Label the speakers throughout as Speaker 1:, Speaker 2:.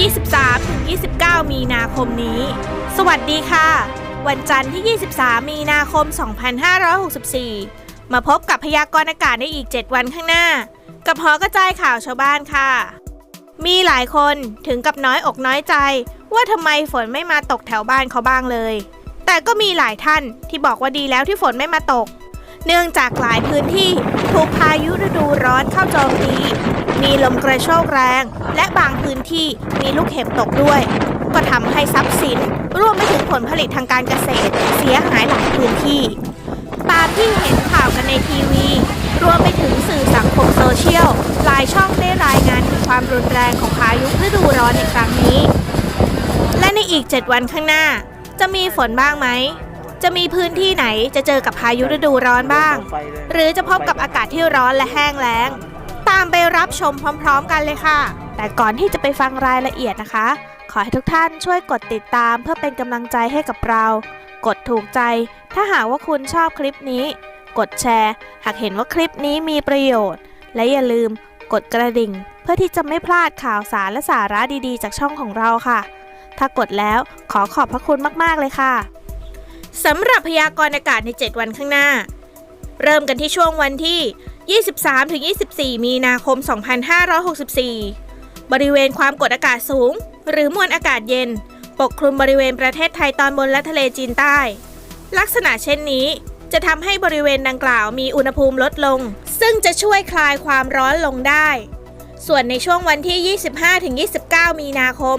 Speaker 1: 23-29 มีนาคมนี้ สวัสดีค่ะ วันจันทร์ที่ 23 มีนาคม 2564 มาพบกับพยากรณ์อากาศในอีก 7 วันข้างหน้า กับหอกระจายข่าวชาวบ้านค่ะ มีหลายคนถึงกับน้อยอกน้อยใจ ว่าทำไมฝนไม่มาตกแถวบ้านเขาบ้างเลย แต่ก็มีหลายท่านที่บอกว่าดีแล้วที่ฝนไม่มาตก เนื่องจากหลายพื้นที่ถูกพายุฤดูร้อนเข้าโจมตี มีลมกระโชกแรง และบางพื้นที่มีลูกเห็บตกด้วย ก็ทำให้ทรัพย์สินรวมไปถึงผลผลิตทางการเกษตร เสียหายหลายพื้นที่ ตามที่เห็นข่าวกันในทีวี รวมไปถึงสื่อสังคมโซเชียล หลายช่องได้รายงานถึงความรุนแรงของพายุฤดูร้อนในครั้งนี้ และในอีก 7 วันข้างหน้า จะมีฝนบ้างไหม จะมีพื้นที่ไหนจะเจอกับพายุฤดูร้อนบ้าง หรือจะพบกับอากาศที่ร้อนและแห้งแล้ง ตามไปรับชมพร้อม ๆ กันเลยค่ะ แต่ก่อนที่จะไปฟังรายละเอียดนะคะ ขอให้ทุกท่านช่วยกดติดตามเพื่อเป็นกำลังใจให้กับเรา กดถูกใจ ถ้าหากว่าคุณชอบคลิปนี้ กดแชร์ หากเห็นว่าคลิปนี้มีประโยชน์ และอย่าลืมกดกระดิ่ง เพื่อที่จะไม่พลาดข่าวสารและสาระดีๆ จากช่องของเราค่ะ ถ้ากดแล้วขอขอบพระคุณมากๆเลยค่ะ สำหรับพยากรณ์อากาศใน 7 วันข้างหน้า เริ่มกันที่ช่วงวันที่ 23-24 มีนาคม 2564 บริเวณความกดอากาศสูง หรือมวลอากาศเย็น ปกคลุมบริเวณประเทศไทยตอนบนและทะเลจีนใต้ ลักษณะเช่นนี้จะทำให้บริเวณดังกล่าวมีอุณหภูมิลดลง ซึ่งจะช่วยคลายความร้อนลงได้ ส่วนในช่วงวันที่ 25-29 มีนาคม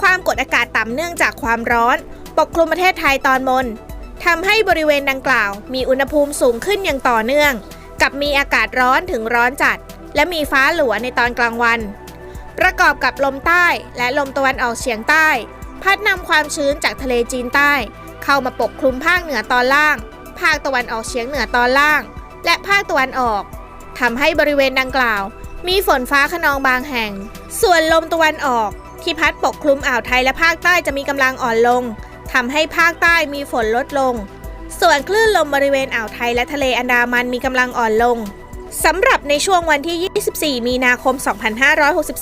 Speaker 1: ความกดอากาศต่ำเนื่องจากความร้อน ปกคลุมประเทศไทยตอนบน ทำให้บริเวณดังกล่าว มีอุณหภูมิสูงขึ้นอย่างต่อเนื่อง กับมีอากาศร้อนถึงร้อนจัด และมีฟ้าหลัวในตอนกลางวัน ประกอบกับลมใต้และลมตะวันออกเฉียงใต้ พัดนำความชื้นจากทะเลจีนใต้ เข้ามาปกคลุมภาคเหนือตอนล่าง ภาคตะวันออกเฉียงเหนือตอนล่าง และภาคตะวันออกทำให้บริเวณดังกล่าว มีฝนฟ้าขนองบางแห่ง ส่วนลมตะวันออกที่พัดปกคลุมอ่าวไทยและภาคใต้จะมีกำลังอ่อนลง ทำให้ภาคใต้มีฝนลดลง ส่วนคลื่นลมบริเวณอ่าวไทยและทะเลอันดามันมีกำลังอ่อนลงสำหรับในช่วงวันที่ 24 มีนาคม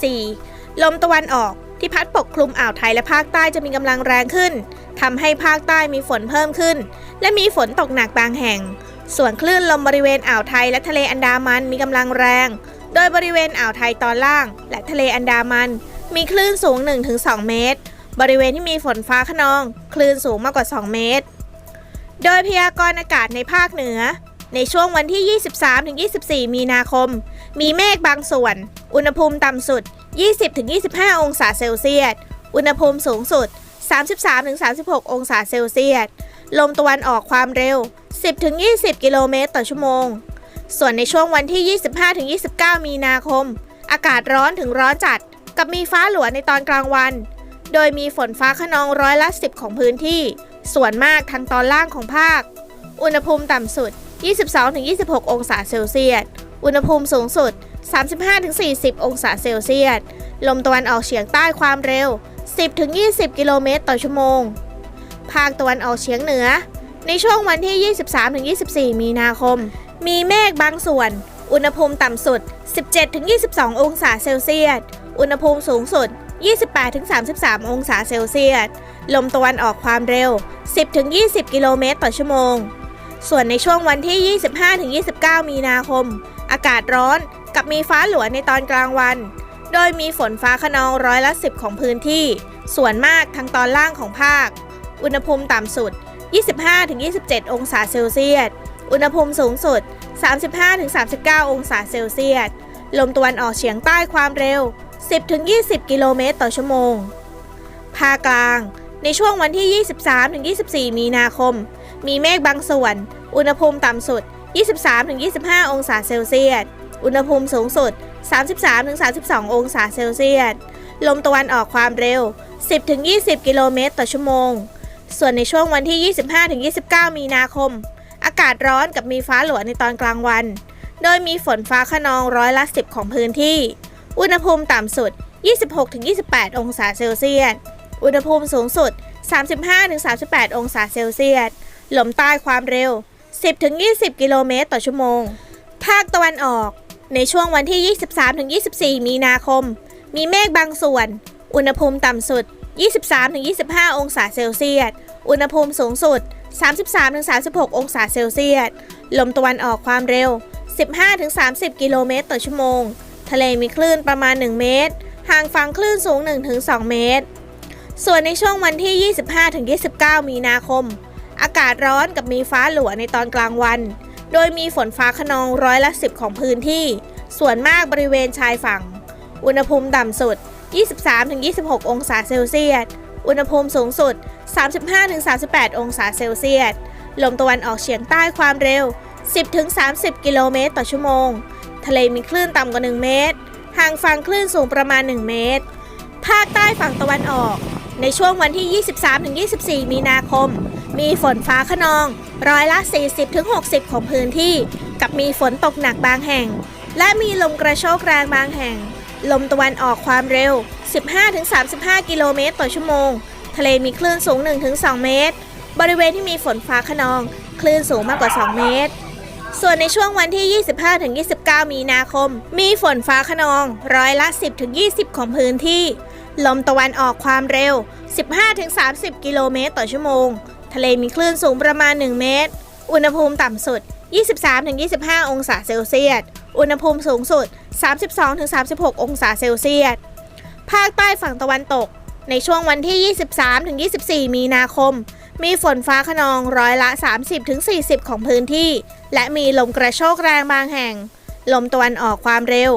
Speaker 1: 2564 ลมตะวันออกที่พัดปกคลุมอ่าวไทยและภาคใต้จะมีกำลังแรงขึ้นทำให้ภาคใต้มีฝนเพิ่มขึ้น และมีฝนตกหนักบางแห่ง ส่วนคลื่นลมบริเวณอ่าวไทยและทะเลอันดามันมีกำลังแรง โดยบริเวณอ่าวไทยตอนล่าง และทะเลอันดามัน มีคลื่นสูง 1-2 เมตร บริเวณที่มีฝนฟ้าขนอง คลื่นสูงมากกว่า 2 เมตร โดยพยากรณ์อากาศในภาคเหนือ ในช่วงวันที่ 23-24 มีนาคม มีเมฆบางส่วน อุณหภูมิต่ำสุด 20-25 องศาเซลเซียส อุณหภูมิสูงสุด 33-36 องศาเซลเซียส ลมตะวันออกความเร็ว 10-20 กิโลเมตรต่อชั่วโมง ส่วนในช่วงวันที่ 25-29 มีนาคม อากาศร้อนถึงร้อนจัด กับมีฟ้าหลวในตอนกลางวัน โดยมีฝนฟ้าขนองร้อยละ10 ของพื้นที่ ส่วนมากทางตอนล่างของภาค อุณหภูมิต่ำสุด 22-26 องศาเซลเซียส อุณหภูมิสูงสุด 35-40 องศาเซลเซียส ลมตะวันออกเฉียงใต้ความเร็ว 10-20 กิโลเมตรต่อชั่วโมง ภาคตะวันออกเฉียงเหนือ ในช่วงวันที่ 23-24 มีนาคม มีเมฆบางส่วน อุณหภูมิต่ำสุด 17-22 องศาเซลเซียส อุณหภูมิสูงสุด 28-33 องศาเซลเซียส ลมตะวันออกความเร็ว 10-20 กิโลเมตรต่อชั่วโมง ส่วนในช่วงวันที่ 25-29 มีนาคม อากาศร้อนกับมีฟ้าหลวในตอนกลางวัน โดยมีฝนฟ้าขนองร้อยละ 10 ของพื้นที่ ส่วนมากทางตอนล่างของภาค อุณหภูมิต่ำสุด 25-27 องศาเซลเซียส อุณหภูมิสูงสุด 35-39 องศาเซลเซียส ลมตะวันออกเฉียงใต้ความเร็ว 10-20 กิโลเมตรต่อชั่วโมง ภาคกลาง ในช่วงวันที่ 23-24 มีนาคม มีเมฆบางส่วน อุณหภูมิต่ำสุด 23-25 องศาเซลเซียส อุณหภูมิสูงสุด 33-32 องศาเซลเซียส ลมตะวันออกความเร็ว 10-20 กิโลเมตรต่อชั่วโมง ส่วนในช่วงวันที่ 25-29 มีนาคม อากาศร้อนกับมีฟ้าหลวในตอนกลางวัน โดยมีฝนฟ้าขนองร้อยละ 10 ของพื้นที่ อุณหภูมิต่ำสุด 26-28 องศาเซลเซียส อุณหภูมิสูงสุด 35-38 องศาเซลเซียส ลมใต้ความเร็ว 10-20 กิโลเมตรต่อชั่วโมง ภาคตะวันออก ในช่วงวันที่ 23-24 มีนาคม มีเมฆบางส่วน อุณหภูมิต่ำสุด 23-25 องศาเซลเซียส อุณหภูมิสูงสุด 33-36 องศาเซลเซียส ลมตะวันออกความเร็ว 15-30 กิโลเมตรต่อชั่วโมง ทะเลมีคลื่นประมาณ 1 เมตร ห่างฝั่งคลื่นสูง 1-2 เมตร ส่วนในช่วงวันที่ 25-29 มีนาคม อากาศร้อนกับมีฟ้าหลัวในตอนกลางวัน โดยมีฝนฟ้าขนองร้อยละ 10 ของพื้นที่ ส่วนมากบริเวณชายฝั่ง อุณหภูมิต่ำสุด 23-26 องศาเซลเซียส อุณหภูมิสูงสุด 35-38 องศาเซลเซียส ลมตะวันออกเฉียงใต้ความเร็ว 10-30 กิโลเมตรต่อชั่วโมง ทะเลมีคลื่นต่ำกว่า 1 เมตร ห่างฝั่งคลื่นสูงประมาณ 1 เมตร ภาคใต้ฝั่งตะวันออก ในช่วงวันที่ 23-24 มีนาคม มีฝนฟ้าขนอง ร้อยละ 40-60 ของพื้นที่ กับมีฝนตกหนักบางแห่ง และมีลมกระโชกแรงบางแห่ง ลมตะวันออกความเร็ว 15-35 กิโลเมตรต่อชั่วโมง ทะเลมีคลื่นสูง 1-2 เมตร บริเวณที่มีฝนฟ้าขนอง คลื่นสูงมากกว่า 2 เมตร ส่วนในช่วงวันที่ 25-29 มีนาคม มีฝนฟ้าขนอง ร้อยละ 10-20 ของพื้นที่ ลมตะวันออกความเร็ว 15-30 กิโลเมตรต่อชั่วโมง ทะเลมีคลื่นสูงประมาณ 1 เมตร อุณหภูมิต่ำสุด 23-25 องศาเซลเซียส อุณหภูมิสูงสุด 32-36 องศาเซลเซียส ภาคใต้ฝั่งตะวันตก ในช่วงวันที่ 23-24 มีนาคม มีฝนฟ้าขนองร้อยละ 30-40 ของพื้นที่ และมีลมกระโชกแรงบางแห่ง ลมตะวันออกความเร็ว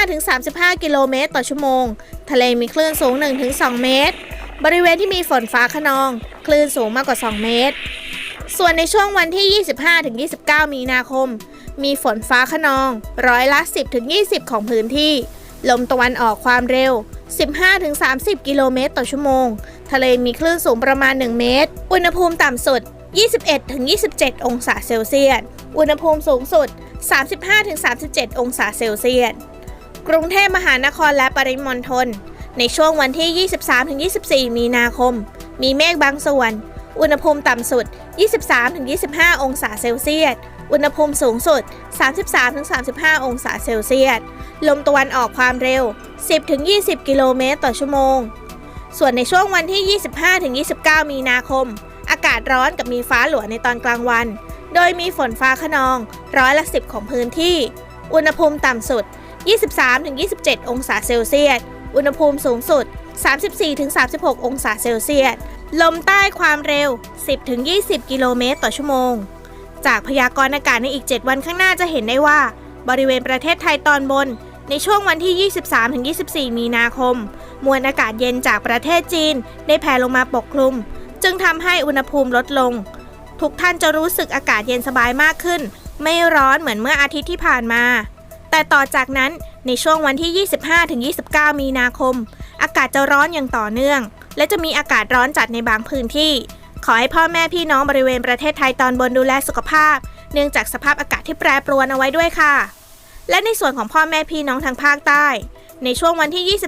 Speaker 1: 15-35 กิโลเมตรต่อชั่วโมง ทะเลมีคลื่นสูง 1-2 เมตร บริเวณที่มีฝนฟ้าขนอง คลื่นสูงมากกว่า 2 เมตร ส่วนในช่วงวันที่ 25-29 มีนาคม มีฝนฟ้าขนองร้อยละ 10-20 ของพื้นที่ ลมตะวันออกความเร็ว 15-30 กิโลเมตรต่อชั่วโมง ทะเลมีคลื่นสูงประมาณ 1 เมตร อุณหภูมิต่ำสุด 21-27 องศาเซลเซียส อุณหภูมิสูงสุด 35-37 องศาเซลเซียส กรุงเทพมหานครและปริมณฑล ในช่วงวันที่ 23-24 มีนาคม มีเมฆบางส่วน อุณหภูมิต่ำสุด 23-25 องศาเซลเซียส อุณหภูมิสูงสุด 33-35 องศาเซลเซียส ลมตะวันออกความเร็ว 10-20 กิโลเมตรต่อชั่วโมง ส่วนในช่วงวันที่ 25-29 มีนาคม อากาศร้อนกับมีฟ้าหลัวในตอนกลางวัน โดยมีฝนฟ้าขนอง ร้อยละ 10 ของพื้นที่ อุณหภูมิต่ำสุด 23-27 องศาเซลเซียส อุณหภูมิสูงสุด 34-36 องศาเซลเซียส ลมใต้ความเร็ว 10-20 กิโลเมตรต่อชั่วโมง จากพยากรณ์อากาศในอีก 7 วันข้างหน้าจะเห็นได้ว่า บริเวณประเทศไทยตอนบน ในช่วงวันที่ 23-24 มีนาคม มวลอากาศเย็นจากประเทศจีน ได้แผ่ลงมาปกคลุม จึงทำให้อุณหภูมิลดลง ทุกท่านจะรู้สึกอากาศเย็นสบายมากขึ้น ไม่ร้อนเหมือนเมื่ออาทิตย์ที่ผ่านมา แต่ต่อจากนั้นในช่วงวันที่ 25-29 มีนาคม อากาศจะร้อนอย่างต่อเนื่อง และจะมีอากาศร้อนจัดในบางพื้นที่ ขอให้พ่อแม่พี่น้องบริเวณประเทศไทยตอนบนดูแลสุขภาพ เนื่องจากสภาพอากาศที่แปรปรวนเอาไว้ด้วยค่ะ และในส่วนของพ่อแม่พี่น้องทางภาคใต้ ในช่วงวันที่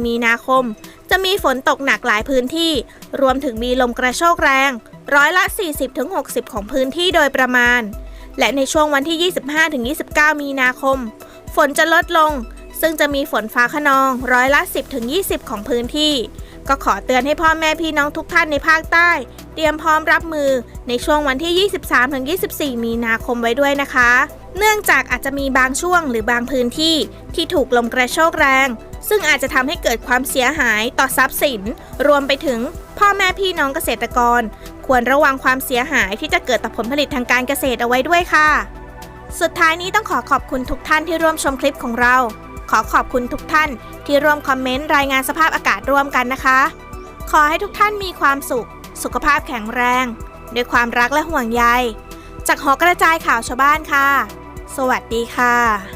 Speaker 1: 23-24 มีนาคม จะมีฝนตกหนักหลายพื้นที่ รวมถึงมีลมกระโชกแรง ร้อยละ 40-60 ของพื้นที่โดยประมาณ และในช่วงวันที่ 25-29 มีนาคม ฝนจะลดลง ซึ่งจะมีฝนฟ้าขนอง ร้อยละ 10-20 ของพื้นที่ ก็ขอเตือนให้พ่อแม่พี่น้องทุกท่านในภาคใต้ เตรียมพร้อมรับมือในช่วงวันที่ 23-24 มีนาคมไว้ด้วยนะคะ เนื่องจากอาจจะมีบางช่วงหรือบางพื้นที่ที่ถูกลมกระโชกแรง ซึ่งอาจจะทำให้เกิดความเสียหายต่อทรัพย์สิน รวมไปถึงพ่อแม่พี่น้องเกษตรกร ควรระวังความเสียหายที่จะเกิดต่อผลผลิตทางการเกษตรเอาไว้ด้วยค่ะ สุดท้ายนี้ต้องขอขอบคุณทุกท่านที่ร่วมชมคลิปของเรา ขอขอบคุณทุกท่านที่ร่วมคอมเมนต์รายงานสภาพอากาศร่วมกันนะคะ ขอให้ทุกท่านมีความสุข สุขภาพแข็งแรง ด้วยความรักและห่วงใย จากหอกระจายข่าวชาวบ้านค่ะ สวัสดีค่ะ